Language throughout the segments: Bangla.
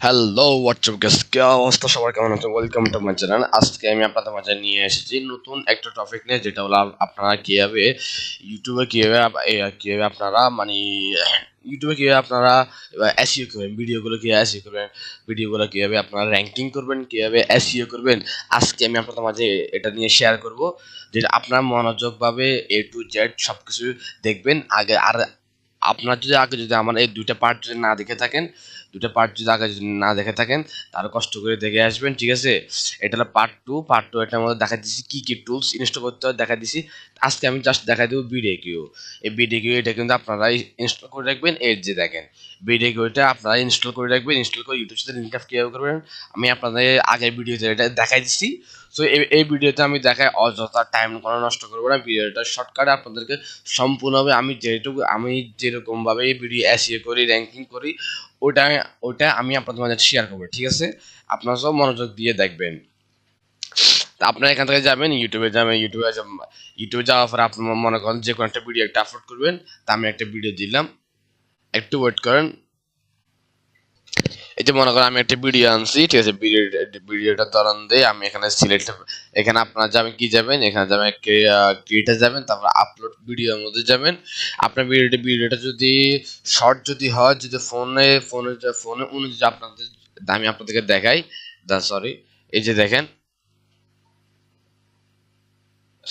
হ্যালো হোয়াটসঅ্যাপ গেস কি অবস্থা? সবার কেমন আছে? ওয়েলকাম টু মাই চ্যানেল আজকে আমি আপনাদের মাঝে নিয়ে এসেছি নতুন একটা টপিক নিয়ে, যেটা হলো আপ- আপনারা কীভাবে ইউটিউবে কীভাবে কীভাবে আপনারা মানে ইউটিউবে কীভাবে আপনারা এসিও করবেন ভিডিওগুলো কীভাবে এসিও করবেন ভিডিওগুলো কীভাবে আপনারা র্যাঙ্কিং করবেন, কীভাবে এসিও করবেন, আজকে আমি আপনাদের মাঝে এটা নিয়ে শেয়ার করব। যে আপনারা মনোযোগভাবে এ টু জেড সব কিছু দেখবেন, আগে আর আপনার যদি আগে যদি আমার এই দুইটা পার্ট যদি না দেখে থাকেন দুটো পার্ট যদি আগে যদি না দেখে থাকেন, তাহলে কষ্ট করে দেখে আসবেন, ঠিক আছে? এটা হলো পার্ট টু পার্ট টু এটার মধ্যে দেখা দিচ্ছি কী কী টুলস ইনস্টল করতে হয় দেখা দিচ্ছি আজকে আমি জাস্ট দেখা দেবো বিডে কিউ এই বিডে কিউ এটা কিন্তু আপনারা ইনস্টল করে রাখবেন এর যে দেখেন। বিডে কিউটা আপনারা ইনস্টল করে রাখবেন ইনস্টল করে ইউটিউব সাথে লিঙ্ক আপ কীভাবে করবেন, আমি আপনাদের আগের ভিডিওতে এটা দেখাই দিচ্ছি সো এই ভিডিওতে আমি দেখাই অযথা টাইম কোনো নষ্ট করব না। ভিডিওটা শর্টকাটে আপনাদেরকে সম্পূর্ণভাবে আমি যেটুকু, আমি যেরকমভাবে এই ভিডিও অ্যাসিও করি র্যাঙ্কিং করি, ওটা ওটা আমি আপনাদের মাঝে শেয়ার করব, ঠিক আছে? আপনারা সব মনোযোগ দিয়ে দেখবেন। তা আপনারা এখান থেকে যাবেন ইউটিউবে যাবেন ইউটিউবে ইউটিউবে যাওয়ার পরে আপনার মনে করেন যে কোনো একটা ভিডিও একটা আপলোড করবেন। তা আমি একটা ভিডিও দিলাম। একটু ওয়েট করেন। এই যে মনে করেন আমি একটা ভিডিও আনছি, ঠিক আছে? ভিডিও ভিডিওটা ধরান দিয়ে আমি এখানে সিলেক্ট এখানে আপনার যাবেন, কি যাবেন? এখানে যাবেন ক্রিয়েটার যাবেন, তারপর আপলোড ভিডিওর মধ্যে যাবেন। আপনার ভিডিওটা ভিডিওটা যদি শর্ট যদি হয়, যদি ফোনে ফোনে ফোনে অনুযায়ী আপনাদের, আমি আপনাদেরকে দেখাই। দা সরি এই যে দেখেন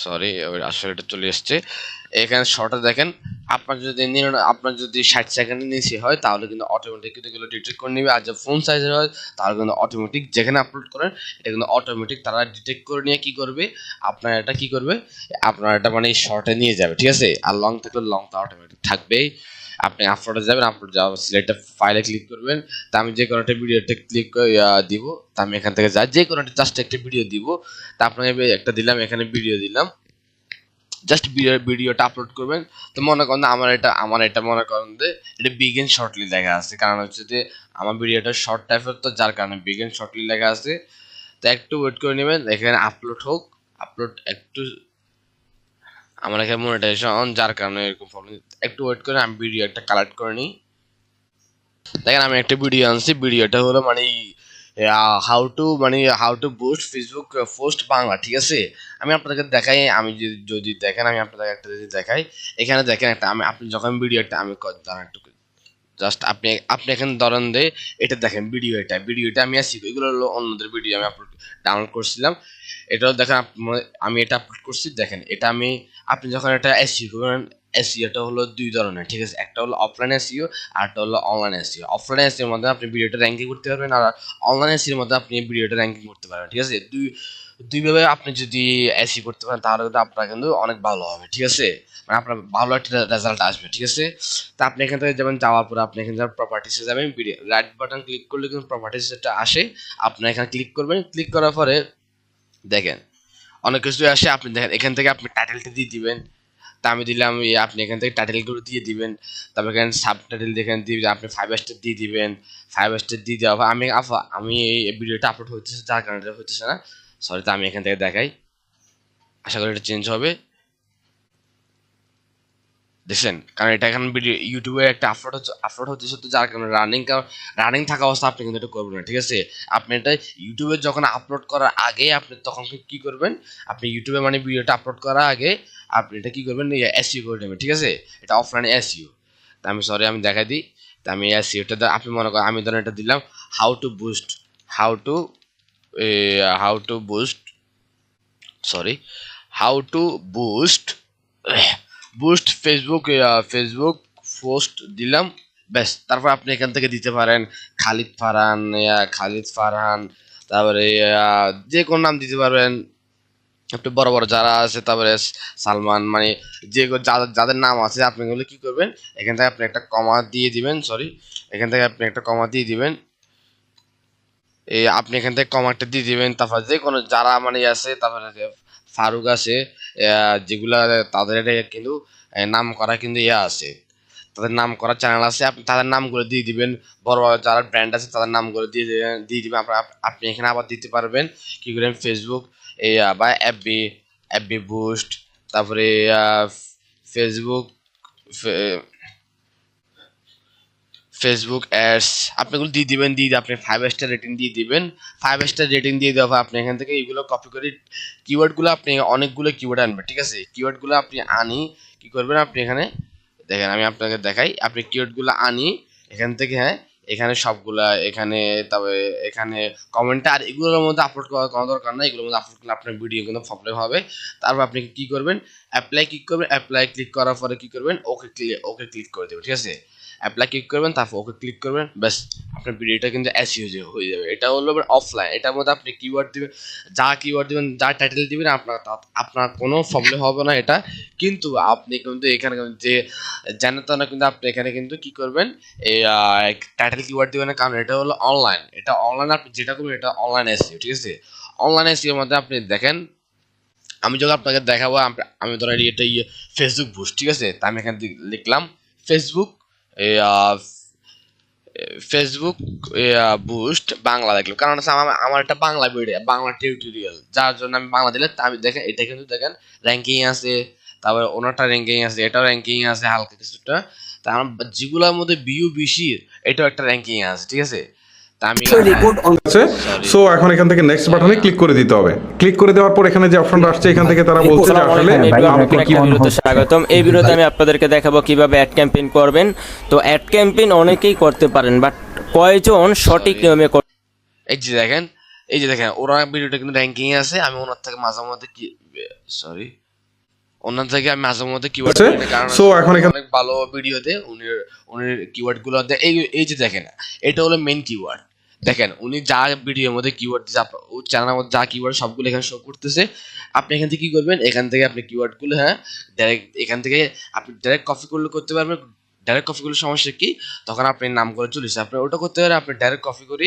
সরি আসলে এটা চলে এসছে। এখানে শর্টে দেখেন, আপনার যদি আপনার যদি ষাট সেকেন্ডের নিচে হয়, তাহলে কিন্তু অটোমেটিক কিন্তু এগুলো ডিটেক্ট করে নেবে। আর যে ফোন সাইজের হয়, তাহলে কিন্তু অটোমেটিক যেখানে আপলোড করেন, এটা কিন্তু অটোমেটিক তারা ডিটেক্ট করে নিয়ে কি করবে, আপনার এটা কি করবে, আপনার এটা মানে শর্টে নিয়ে যাবে, ঠিক আছে? আর লং থাকলে লং তো অটোমেটিক থাকবেই। আপনি আপলোডে যাবেন আপলোড যাওয়ার সিলেক্টটা ফাইলে ক্লিক করবেন। তা আমি যে কোনো একটা ভিডিওতে ক্লিক দিব। তা আমি এখান থেকে যাই যে কোনো একটা জাস্ট একটা ভিডিও দিব। তা আপনাকে একটা দিলাম, এখানে ভিডিও দিলাম। জাস্ট ভিডিওটা আপলোড করবেন। তো মনে করেন আমার এটা আমার এটা মনে করেন যে এটা বিগেন শর্টলি লেখা আছে কারণ হচ্ছে যে আমার ভিডিওটা শর্ট টাইপের তো যার কারণে বিগেন শর্টলি লেখা আছে তো একটু ওয়েট করে নেবেন, এখানে আপলোড হোক। আপলোড একটু আমার এখানে মনিটাইজেশন যার কারণে এরকম প্রবলেম একটু ওয়েট করে, আমি ভিডিও একটা কালেক্ট করে নিই। দেখেন, আমি একটা ভিডিও আনছি। ভিডিওটা হলো মানে হাউ টু মানে how to boost Facebook post Bangla, ঠিক আছে? আমি আপনাদেরকে দেখাই, আমি যদি যদি দেখেন, আমি আপনাদের একটা যদি দেখাই। এখানে দেখেন একটা, আমি আপনি যখন ভিডিও একটা আমি দাঁড়ান একটু। জাস্ট আপনি আপনি এখানে ধরেন দে এটা দেখেন ভিডিও এটা ভিডিওটা আমি আসি এগুলো হলো অন্যদের ভিডিও আমি আপলোড ডাউনলোড করছিলাম। এটাও দেখেন আপ- আমি এটা আপলোড করছি, দেখেন, এটা আমি, আপনি যখন এটা এসিও করবেন এসিওটা হলো দুই ধরনের, ঠিক আছে? একটা হলো অফলাইন এসিও আর একটা হলো অনলাইন এসিও অফলাইন এসিওর মধ্যে আপনি ভিডিওটা র্যাঙ্কিং করতে পারবেন আর অনলাইন এসিওর মধ্যে আপনি ভিডিওটা র্যাঙ্কিং করতে পারবেন, ঠিক আছে? দুই, দুইভাবে আপনি যদি এসি করতে পারেন, তাহলে কিন্তু আপনার কিন্তু অনেক ভালো হবে, ঠিক আছে? মানে আপনার ভালো একটা রেজাল্ট আসবে, ঠিক আছে? তা আপনি এখান থেকে যাবেন, যাওয়ার পরে আপনি এখানে যাবেন প্রপার্টিসে যাবেন রাইট বাটন ক্লিক করলে কিন্তু প্রপার্টিস একটা আসে, আপনি এখানে ক্লিক করবেন ক্লিক করার পরে দেখেন, অনেক কিছু আসে, আপনি দেখেন, এখান থেকে আপনি টাইটেলটা দিয়ে দিবেন। তা আমি দিলাম আপনি এখান থেকে টাইটেলগুলো দিয়ে দিবেন। তারপর এখানে সাব টাইটেল দেখেন, দিয়ে আপনি ফাইভ স্টার দিয়ে দিবেন। ফাইভ স্টার দিয়ে দেওয়া। আমি, আফা- আমি এই ভিডিওটা আপলোড হইতেছে, যার কারণে হইতেছে না। সরি তা আমি এখান থেকে দেখাই। আশা করি এটা চেঞ্জ হবে। দেখছেন? কারণ এটা এখন ভিডিও ইউটিউবে একটা আপলোড হচ্ছে আপলোড হচ্ছে তো যার কারণে রানিং রানিং থাকা অবস্থা আপনি কিন্তু এটা করবেন না, ঠিক আছে? আপনি এটা ইউটিউবে যখন আপলোড করার আগে আপনি তখন কি করবেন? আপনি ইউটিউবে মানে ভিডিওটা আপলোড করার আগে আপনি এটা কি করবেন? এসইও করে নেবেন, ঠিক আছে? এটা অফলাইন এসইও তা আমি সরি আমি দেখাই দিই। তা আমি এসইওটা আপনি মনে করেন, আমি ধরেন এটা দিলাম how to boost how to how to boost sorry how to boost boost Facebook Facebook post দিলাম। ব্যাস, তারপর আপনি এখান থেকে দিতে পারেন। খালিদ ফারহান খালিদ ফারহান, তারপরে যে কোন নাম দিতে পারবেন। একটু বড় বড় যারা আছে, তারপরে সালমান মানে যে যাদের নাম আছে, আপনি এগুলো কি করবেন? এখান থেকে আপনি একটা কমা দিয়ে দিবেন সরি এখান থেকে আপনি একটা কমা দিয়ে দিবেন। এই আপনি এখান থেকে কমাটা দিয়ে দিবেন। তারপর যে কোনো যারা মানে আছে, তারপরে ফারুক আছে যেগুলা তাদের কিন্তু নাম করা কিন্তু ইয়ে আছে। তাদের নাম করা চ্যানেল আছে, আপনি তাদের নামগুলো দিয়ে দিবেন। বড় বড় যারা ব্র্যান্ড আছে, তাদের নামগুলো দিয়ে দিয়ে দিবেন। আপনার আপনি এখানে আবার দিতে পারবেন। কি করেন? ফেসবুক বা এফবি এফবি বুস্ট তারপরে ফেসবুক ফেসবুক অ্যাডস আপনি এগুলো দিয়ে দিবেন, দিয়ে আপনি ফাইভ স্টার রেটিং দিয়ে দিবেন। ফাইভ স্টার রেটিং দিয়ে দেওয়া আপনি এখান থেকে এগুলো কপি করে কিওয়ার্ডগুলো আপনি অনেকগুলো কিওয়ার্ড আনবেন, ঠিক আছে? কিওয়ার্ডগুলো আপনি আনি, কি করবেন আপনি এখানে, দেখেন আমি আপনাকে দেখাই, আপনি কিওয়ার্ডগুলো আনি, এখান থেকে হ্যাঁ এখানে সবগুলা, এখানে তবে এখানে কমেন্টে আর এগুলোর মধ্যে আপলোড করার কোনো দরকার নাই, এগুলোর মধ্যে আপলোড করলে আপনার ভিডিও কিন্তু প্রবলেম হবে। তারপর আপনি কি করবেন? অ্যাপ্লাই ক্লিক করবেন অ্যাপ্লাই ক্লিক করার পরে কি করবেন? ওকে ক্লিক ওকে ক্লিক করে দেবেন, ঠিক আছে? অ্যাপ্লাই ক্লিক করবেন তারপর ওকে ক্লিক করবেন ব্যাস। আপনার ভিডিওটা কিন্তু এসইও হয়ে যাবে। এটা হলো আবার অফলাইন এটার মধ্যে আপনি কিওয়ার্ড দিবেন যা কিওয়ার্ড দিবেন যা টাইটেল দিবেন আপনার আপনার কোনো প্রবলেম হবে না এটা। কিন্তু আপনি কিন্তু এখানে যে জানেন না কিন্তু আপনি এখানে কিন্তু কি করবেন এই টাইটেল কিওয়ার্ড দিবেন না, কারণ এটা হলো অনলাইন এটা অনলাইন আপনি যেটা করবেন এটা অনলাইন এসইও ঠিক আছে? অনলাইন এসইওর মধ্যে আপনি দেখেন আমি যখন আপনাকে দেখাবো আম- ধরেন এটা ইয়ে ফেসবুক বুস্ট ঠিক আছে? তা আমি এখানে লিখলাম ফেসবুক ফেসবুক বুস্ট বাংলা দেখল কারণ হচ্ছে আমার আমার একটা বাংলা ভিডিও বাংলা টিউটোরিয়াল যার জন্য আমি বাংলা দিলে আমি দেখেন এটা কিন্তু দেখেন র্যাঙ্কিং আছে, তারপরে ওনারটা র্যাঙ্কিং আছে, এটাও র্যাঙ্কিং আছে, হালকা কিছুটা। তা আমার যেগুলোর মধ্যে বিউ বেশি, এটাও একটা র্যাঙ্কিং আছে, ঠিক আছে? সো এখন এখান থেকে নেক্সট বাটনে ক্লিক করে দিতে হবে। ক্লিক করে দেওয়ার পর এখানে যে অপশনটা আসছে এখান থেকে তারা বলছে যে আসলে ভিডিওতে স্বাগতম। এই ভিডিওতে আমি আপনাদেরকে দেখাবো কীভাবে অ্যাড ক্যাম্পেইন করবেন। তো অ্যাড ক্যাম্পেইন অনেকেই করতে পারেন বাট কয়জন সঠিক নিয়মে এই যে দেখেন এই যে দেখেন ওরা ভিডিওটা কিন্তু র্যাঙ্কিং আছে আমি ওনার থেকে মাঝে মধ্যে কি সরি ওনার থেকে আমি মাঝে মধ্যে কিওয়ার্ড? So, এখন এখান- অনেক ভালো ভিডিওতে উনি উনি কিওয়ার্ডগুলো এই এই যে দেখেন এটা হলো মেন কিওয়ার্ড দেখেন, উনি যা ভিডিওর মধ্যে কিওয়ার্ড আপনার ও চ্যানেলের মধ্যে যা কিওয়ার্ড সবগুলো এখানে শো করতেছে। আপনি এখান থেকে কি করবেন? এখান থেকে আপনি কিওয়ার্ডগুলো হ্যাঁ ডাইরেক্ট এখান থেকে আপনি ডাইরেক্ট কপি করলে করতে পারবেন। ডাইরেক্ট কপি করলে সমস্যা কি? তখন আপনি নাম করে চলে এসে আপনি ওটা করতে পারেন, আপনি ডাইরেক্ট কপি করি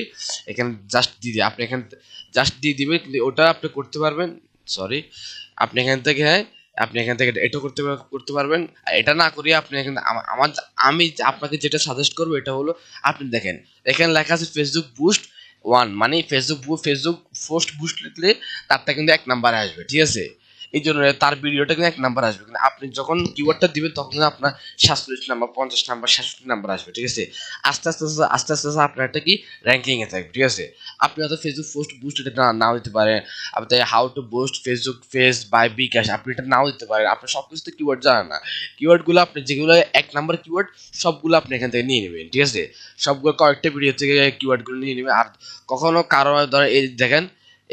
এখানে জাস্ট দিয়ে দিই আপনি এখান জাস্ট দিয়ে দিবেন ওটা আপনি করতে পারবেন সরি আপনি এখান থেকে হ্যাঁ আপনি এখান থেকে এটা করতে করতে পারবেন। এটা না করিয়ে আপনি এখানে আমার আমি আপনাকে যেটা সাজেস্ট করব এটা হলো, আপনি দেখেন, এখানে লেখা আছে ফেসবুক বুস্ট ওয়ান মানে ফেসবুক ফেসবুক পোস্ট বুস্ট লিখলে তারটা কিন্তু এক নাম্বারে আসবে, ঠিক আছে? এই জন্য তার ভিডিওটা কিন্তু এক নাম্বার আসবে। কিন্তু আপনি যখন কিওয়ার্ডটা দিবেন, তখন কিন্তু আপনার সাতচল্লিশ নাম্বার, পঞ্চাশ নাম্বার, সাতষট্টি নাম্বার আসবে, ঠিক আছে? আস্তে আস্তে আস্তে আস্তে আস্তে আস্তে আপনার একটা কি র্যাঙ্কিংয়ে থাকবে, ঠিক আছে? আপনি হয়তো ফেসবুক পোস্ট বুস্ট এটা নাও দিতে পারেন। আপনি how to boost Facebook face by bKash আপনি এটা নাও দিতে পারেন। আপনি সব কিছু তো কিওয়ার্ড জানেন না। কিওয়ার্ডগুলো আপনি যেগুলো এক নাম্বার কিওয়ার্ড সবগুলো আপনি এখান থেকে নিয়ে নেবেন, ঠিক আছে? সবগুলো কয়েকটা ভিডিও থেকে কিওয়ার্ডগুলো নিয়ে নেবেন। আর কখনো কারও, ধরেন এই দেখেন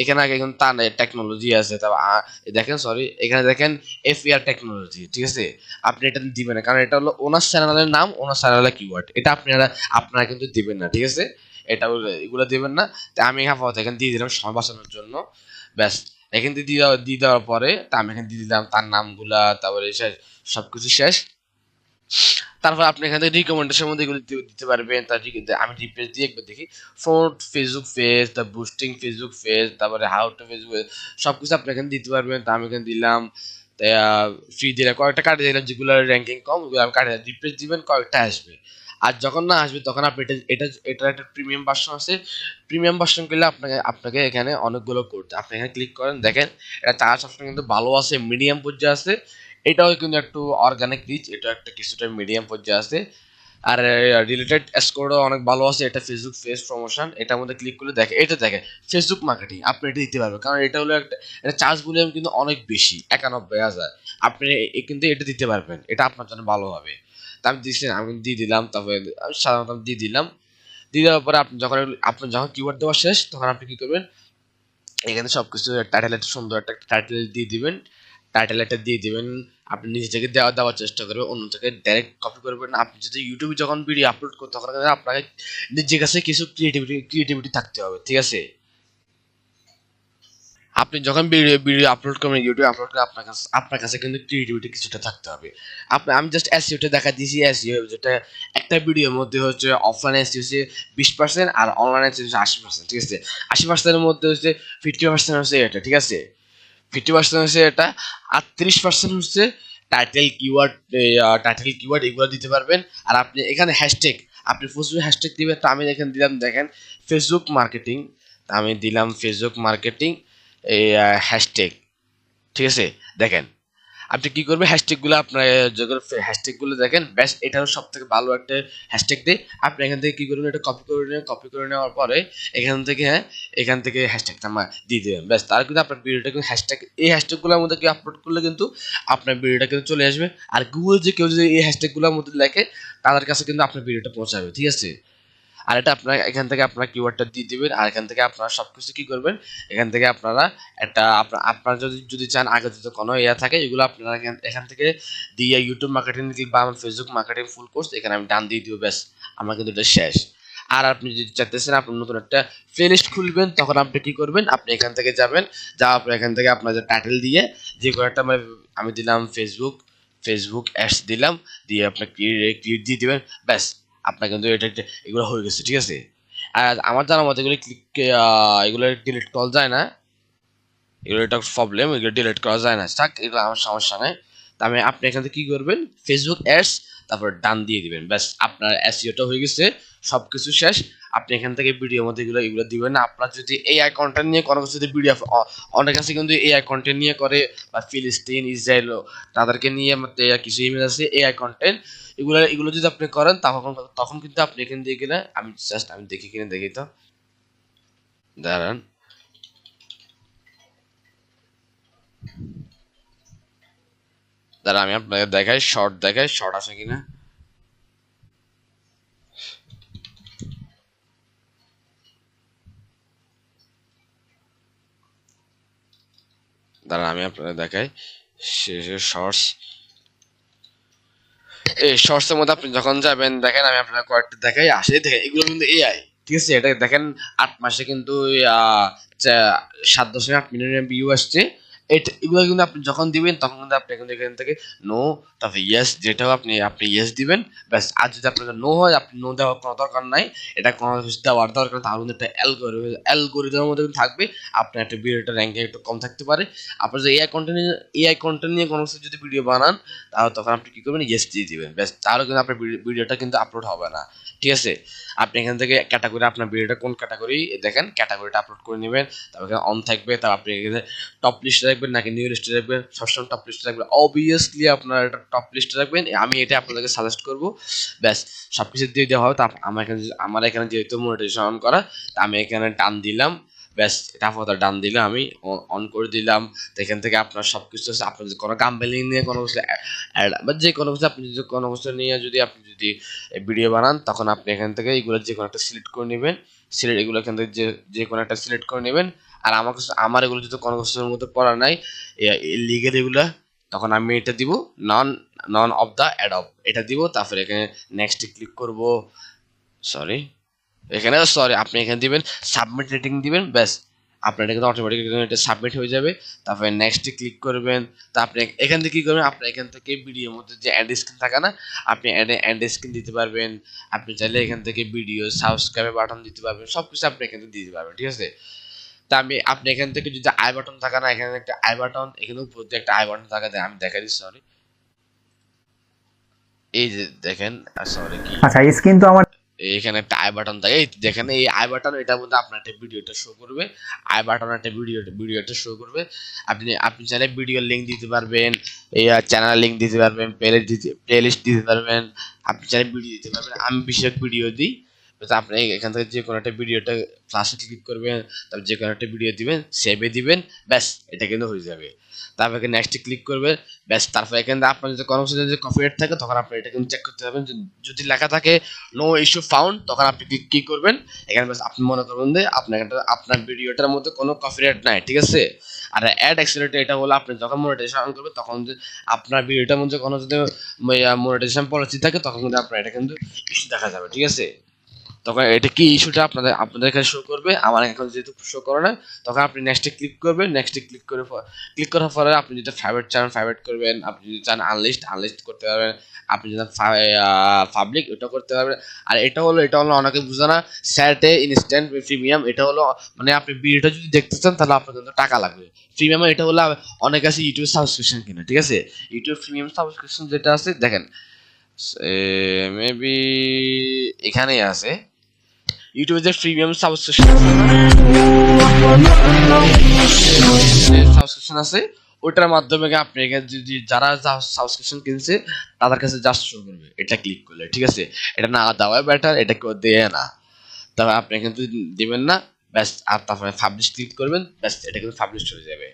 এখানে আগে এখন তা নাই টেকনোলজি আছে। তারপর দেখেন সরি এখানে দেখেন এফিআর টেকনোলজি ঠিক আছে? আপনি এটা দিবেন না, কারণ এটা হলো ওনার চ্যানেলের নাম, ওনার চ্যানেলের কিওয়ার্ড এটা আপনারা আপনারা কিন্তু দিবেন না, ঠিক আছে? এটা এগুলো দিবেন না। তা, আমি এখানে এখানে দিয়ে দিলাম সময় বাঁচানোর জন্য। ব্যাস, এখান থেকে দিয়ে দিয়ে দেওয়ার পরে, তা, আমি এখানে দিয়ে দিলাম তার নামগুলা, তারপরে সব কিছু শেষ। তারপর আপনি এখান থেকে রিকমেন্ডেশন মধ্যে এগুলো দিতে- পারবেন। তার আমি রিপ্লেস দিয়ে একবার দেখি। ফ্রন্ট ফেসবুক পেজ তার বুস্টিং ফেসবুক পেজ তারপরে হাউ টু ফেসবুক সব কিছু আপনি এখানে দিতে পারবেন। তা আমি এখানে দিলাম। ফ্রি দিলাম কয়েকটা কাটে দিলাম, যেগুলো র্যাঙ্কিং কম, ওগুলো আমি কাটে রিপ্লেস দিবেন, কয়েকটা আসবে। আর যখন না আসবে, তখন আপনি এটা এটা, এটার একটা প্রিমিয়াম ভার্সন আছে। প্রিমিয়াম ভার্সন করলে আপনাকে আপনাকে এখানে অনেকগুলো করতে আপনি এখানে ক্লিক করেন, দেখেন, এটা চার্জ অপশন কিন্তু ভালো আছে মিডিয়াম পর্যায়ে আছে। এটাও কিন্তু একটু অর্গানিক রিচ এটা একটা কিছুটা মিডিয়াম পর্যায়ে আছে। আর রিলেটেড স্কোরও অনেক ভালো আছে, এটা ফেসবুক ফেস প্রমোশন এটার মধ্যে ক্লিক করলে দেখে, এটা দেখে ফেসবুক মার্কেটিং আপনি এটা দিতে পারবেন। কারণ এটা হলো একটা, এটা চার্জ ভলিউম কিন্তু অনেক বেশি, একানব্বই হাজার। আপনি কিন্তু এটা দিতে পারবেন, এটা আপনার জন্য ভালো হবে। তা আমি দিচ্ছি আমি দিয়ে দিলাম, তারপরে সাধারণত আমি দিয়ে দিলাম। দিয়ে দেওয়ার পরে আপনি যখন, আপনার যখন কিওয়ার্ড দেওয়া শেষ, তখন আপনি কী করবেন? এখানে সব কিছু টাইটেল একটা সুন্দর একটা টাইটেল দিয়ে দিবেন। টাইটেল একটা দিয়ে দিবেন। আপনি নিজে থেকে দেওয়া, দেওয়ার চেষ্টা করবেন অন্য থেকে ডাইরেক্ট কপি করবেন। আপনি যদি ইউটিউবে যখন ভিডিও আপলোড করতে তখন আপনাকে নিজের কাছে কিছু ক্রিয়েটিভিটি ক্রিয়েটিভিটি থাকতে হবে, ঠিক আছে? আপনি যখন ভিডিও ভিডিও আপলোড করবেন ইউটিউবে আপলোড করে আপনার কাছে আপনার কাছে কিন্তু ক্রিয়েটিভিটি কিছুটা থাকতে হবে। আপনি, আমি জাস্ট এসইওটা দেখা দিয়েছি এসইও যেটা একটা ভিডিওর মধ্যে হচ্ছে অফলাইন এসইও হচ্ছে বিশ পার্সেন্ট আর অনলাইন এসইও হচ্ছে আশি পার্সেন্ট ঠিক আছে? আশি পার্সেন্টের মধ্যে হচ্ছে ফিফটি পার্সেন্ট হচ্ছে এটা, ঠিক আছে? ফিফটি পার্সেন্ট হচ্ছে এটা, আর তিরিশ পার্সেন্ট হচ্ছে টাইটেল কিওয়ার্ড টাইটেল কিওয়ার্ড এগুলো দিতে পারবেন। আর আপনি এখানে হ্যাশট্যাগ আপনি ফেসবুক হ্যাশট্যাগ দিবেন, তো আমি এখানে দিলাম, দেখেন ফেসবুক মার্কেটিং আমি দিলাম ফেসবুক মার্কেটিং হ্যাশট্যাগ ঠিক আছে? দেখেন আপনি কি করবেন? হ্যাশট্যাগুলো আপনার যখন হ্যাশট্যাগুলো দেখেন, ব্যাস, এটাও সব থেকে ভালো একটা হ্যাশট্যাগ দিয়ে আপনি এখান থেকে কি করবেন? এটা কপি করে নেবেন কপি করে নেওয়ার পরে এখান থেকে হ্যাঁ এখান থেকে হ্যাশট্যাগটা আমার দিয়ে দেবেন। ব্যাস, তার কিন্তু আপনার ভিডিওটা কিন্তু হ্যাশট্যাগ এই হ্যাশট্যাগুলোর মধ্যে কি আপলোড করলে কিন্তু আপনার ভিডিওটা কিন্তু চলে আসবে। আর গুগল যে কেউ যদি এই হ্যাশট্যাগুলোর মধ্যে লেখে তাদের কাছে কিন্তু আপনার ভিডিওটা পৌঁছাবে, ঠিক আছে? আর এটা আপনার এখান থেকে আপনার কিওয়ার্ডটা দিয়ে দিবেন, আর এখান থেকে আপনারা সব কিছু কী করবেন? এখান থেকে আপনারা একটা আপনার আপনারা যদি যদি চান আগে যদি কোনো ইয়া থাকে, এগুলো আপনারা এখান- থেকে দিয়ে ইউটিউব মার্কেটিং বা আমার ফেসবুক মার্কেটিং ফুল কোর্স এখানে আমি ডান দিয়ে দিব, ব্যাস। আমার কিন্তু এটা শেষ। আর আপনি যদি চাইতেছেন আপনি নতুন একটা প্লেলিস্ট খুলবেন, তখন আপনি কি করবেন? আপনি এখান থেকে যাবেন, যাওয়ার পর এখান থেকে আপনার যে টাইটেল দিয়ে, যে কোনো একটা মানে আমি দিলাম ফেসবুক ফেসবুক অ্যাডস দিলাম, দিয়ে আপনার ক্লিক দিয়ে দিবেন, ব্যাস। আপনার কিন্তু এটা এগুলো হয়ে গেছে, ঠিক আছে? আর আমার জানা মতো এগুলো ক্লিক এগুলো ডিলিট করা যায় না। এগুলো একটা প্রবলেম এগুলো ডিলিট করা যায় না। থাক এগুলো আমার সমস্যা নেই। তবে আপনি এখান থেকে কী করবেন? ফেসবুক অ্যাডস তারপর ডান দিয়ে দিবেন। ব্যাস, আপনার এসিওটা হয়ে গেছে সব কিছু শেষ। আপনি এখান থেকে ভিডিওর মধ্যে এগুলো এগুলো দিবেন না। আপনার যদি এআই কন্টেন্ট নিয়ে কোনো কিছু যদি ভিডিও অনেক আছে কিন্তু এআই কন্টেন্ট নিয়ে করে, বা ফিলিস্তিন ইসরায়েল তাদেরকে নিয়ে কিছু ইমেজ আছে এআই কন্টেন্ট এগুলো এগুলো যদি আপনি করেন, তখন তখন কিন্তু আপনি এখান দিয়ে গেলে আমি জাস্ট আমি দেখি কিনে দেখি তো। দাঁড়ান। দাঁড়া, আমি আপনাকে দেখাই শর্ট দেখাই শর্ট আছে কিনা? দাঁড়া, আমি আপনাকে দেখাই শর্টস এই শর্টস এর মধ্যে আপনি যখন যাবেন, দেখেন, আমি আপনার কয়েকটা দেখাই আসে দেখেন, এগুলো কিন্তু এআই ঠিক আছে? এটা দেখেন, আট মাসে কিন্তু সাত দশমিক আট মিলিয়ন ভিউ আসছে। এটা এগুলো কিন্তু আপনি যখন দিবেন, তখন কিন্তু আপনি কিন্তু এখান থেকে নো তারপরে ইয়েস যেটাও আপনি আপনি ইয়েস দিবেন, ব্যাস। আর যদি আপনার নো হয়, আপনি নো দেওয়ার কোনো দরকার নাই। এটা কোনো দেওয়ার দরকার তাহলে কিন্তু একটা অ্যালগোরিদম অ্যালগোরিদমের মধ্যে কিন্তু থাকবে। আপনার একটা ভিডিওটা র্যাঙ্কে একটু কম থাকতে পারে। আপনার যদি এআই কন্টেন্ট এআই কন্টেন্ট নিয়ে কোনো কিছু যদি ভিডিও বানান, তাহলে তখন আপনি কি করবেন? ইয়েস দিয়ে দিবেন। ব্যাস, তাহলে কিন্তু আপনার ভিডিওটা কিন্তু আপলোড হবে না। ঠিক আছে? আপনি এখান থেকে ক্যাটাগরি আপনার ভিডিওটা কোন ক্যাটাগরি দেখেন ক্যাটাগরিটা আপলোড করে নেবেন। তারপর অন থাকবে, তারপর আপনি টপ লিস্টে রাখবেন নাকি নিউ লিস্টে রাখবেন? সবসময় টপ লিস্টে রাখবেন। অবভিয়াসলি আপনার এটা টপ লিস্টে রাখবেন। আমি এটা আপনাদেরকে সাজেস্ট করব। ব্যাস সব কিছু দিয়ে দেওয়া হবে। তা আমার এখানে আমার এখানে যেহেতু মনিটাইজেশন অন করা, তা আমি এখানে টান দিলাম। ব্যাস, এটা আপাতত ডান দিলাম আমি। অন করে দিলাম। তো এখান থেকে আপনার সব কিছু আছে। আপনার যদি কোনো কাম্পেলিং নিয়ে কোনো কিছু বা যে কোনো কিছু আপনি যদি কোনো কিছু নিয়ে যদি আপনি যদি ভিডিও বানান, তখন আপনি এখান থেকে এগুলো যে কোনো একটা সিলেক্ট করে নেবেন। সিলেক্ট এগুলো এখান থেকে যে যে কোনো একটা সিলেক্ট করে নেবেন। আর আমার কাছে, আমার এগুলো যদি কোনো কিছুর মধ্যে পড়া নাই লিগেল এগুলো, তখন আমি এটা দিব non non of the ad of এটা দিব, তারপরে এখানে নেক্সটে ক্লিক করব সরি এখানে সরি আপনি এখানে দিবেন সাবমিট রেটিং দিবেন, ব্যাস, আপনার কিন্তু অটোমেটিক এটা সাবমিট হয়ে যাবে, তারপরে নেক্সটে ক্লিক করবেন, তা আপনি এখান থেকে কী করবেন আপনি এখান থেকে ভিডিওর মধ্যে যে অ্যাড স্ক্রিন থাকে না, আপনি অ্যাড স্ক্রিন দিতে পারবেন, আপনি চাইলে এখান থেকে ভিডিও সাবস্ক্রাইব বাটন দিতে পারবেন সব কিছু আপনি এখান থেকে দিতে পারবেন, ঠিক আছে? তা আমি আপনি এখান থেকে যদি আই বাটন থাকে না এখানে একটা আই বাটন এখানে উপর দিয়ে একটা আই বাটন থাকে আমি দেখা দিচ্ছি সরি এই যে দেখেন সরি কি? আচ্ছা স্ক্রিন তো আমার এখানে একটা আই বাটন থাকে এই দেখেন এই আই বাটন এটার মধ্যে আপনার একটা ভিডিওটা শো করবে। আই বাটন একটা ভিডিও ভিডিওটা শো করবে। আপনি আপনি চাইলে ভিডিও লিঙ্ক দিতে পারবেন এই চ্যানেল লিঙ্ক দিতে পারবেন প্লেলিস্ট দিতে প্লেলিস্ট দিতে পারবেন আপনি চাইলে ভিডিও দিতে পারবেন। আমি বিশেষ ভিডিও দিই। আপনি এখান থেকে যে কোনো একটা ভিডিওটা ক্লাসে ক্লিক করবেন, তারপর যে কোনো একটা ভিডিও দিবেন সেভে দিবেন, ব্যাস, এটা কিন্তু হয়ে যাবে। তারপর এখানে নেক্সটে ক্লিক করবে ব্যাস, তারপর এখানে আপনার যদি কিছু যদি কপিরাইট থাকে, তখন আপনি এটা কিন্তু চেক করতে পারবেন। যদি- লেখা থাকে নো ইস্যু ফাউন্ড তখন আপনি ক্লিক কি করবেন, এখানে ব্যাস আপনি মনে করবেন যে আপনার আপনার ভিডিওটার মধ্যে কোনো কপিরাইট নাই, ঠিক আছে? আর অ্যাড অ্যাক্সিলেটর এটা হলো আপনি যখন মনিটাইজেশন অন করবেন, তখন আপনার ভিডিওটার মধ্যে কোনো যদি মনিটাইজেশন পলিসি থাকে, তখন কিন্তু আপনার এটা কিন্তু ইস্যু দেখা যাবে, ঠিক আছে? তখন এটা কি ইস্যুটা আপনাদের আপনাদের কাছে শো করবে, আমার এখন যেহেতু শো করে না তখন আপনি নেক্সটে ক্লিক করবেন নেক্সটে ক্লিক করে ক্লিক করার পরে আপনি যদি ফেভারিট চান ফেভারিট করবেন, আপনি যদি চান আনলিস্ট আনলিস্ট করতে পারবেন, আপনি যদি পাবলিক এটা করতে পারবেন। আর এটা হলো এটা হলো অনেকে বুঝে না স্যাটে ইনস্ট্যান্ট প্রিমিয়াম এটা হলো মানে আপনি ভিডিওটা যদি দেখতে চান, তাহলে আপনার কিন্তু টাকা লাগবে। প্রিমিয়াম এটা হলো, অনেক আছে ইউটিউব সাবস্ক্রিপশন কিনা, ঠিক আছে? ইউটিউব প্রিমিয়াম সাবস্ক্রিপশন যেটা আছে, দেখেন মেবি এখানেই আছে। ইউটিউবে যে প্রিমিয়াম সাবস্ক্রিপশন সাবস্ক্রিপশন আছে ওটার মাধ্যমে আপনি যদি যারা সাবস্ক্রিপশন কিনছে, তাদের কাছে জাস্ট শো করবে। এটা ক্লিক করলে, ঠিক আছে? এটা না দেওয়া বেটার এটা কেউ দেয় না। তবে আপনি কিন্তু দেবেন না, ব্যাস, আর তারপরে পাবলিশ ক্লিক করবেন, ব্যাস, এটা কিন্তু পাবলিশ হয়ে যাবে।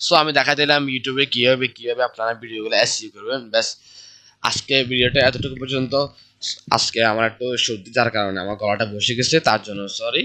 সো আমি দেখা দিলাম ইউটিউবে কীভাবে কীভাবে আপনারা ভিডিওগুলো এসিও করবেন, ব্যাস, আজকে ভিডিওটা এতটুকু পর্যন্ত। আজকে আমার একটু সর্দি, যার কারণে আমার গলাটা বসে গেছে, তার জন্য সরি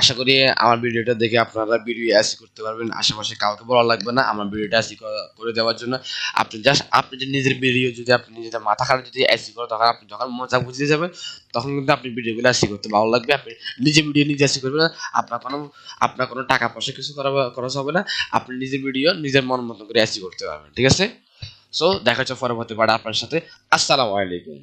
আশা করি আমার ভিডিওটা দেখে আপনারা ভিডিও অ্যাসি করতে পারবেন। আশেপাশে কাউকে বলা লাগবে না আমার ভিডিওটা অ্যাসি করে দেওয়ার জন্য। আপনি জাস্ট আপনি যে নিজের ভিডিও যদি আপনি নিজের মাথা খারাপ যদি অ্যাসি করে তখন আপনি যখন মজা বুঝিয়ে যাবেন, তখন কিন্তু আপনি ভিডিওগুলো অ্যাসি করতে ভালো লাগবে। আপনি নিজে ভিডিও নিজে অ্যাসি করবেন, আপনার কোনো আপনার কোনো টাকা পয়সা কিছু করা, খরচ হবে না। আপনি নিজের ভিডিও নিজের মন মতো করে অ্যাসি করতে পারবেন, ঠিক আছে? সো দেখা হচ্ছে পরবর্তী পাড়া আপনার সাথে। আসসালামু আলাইকুম।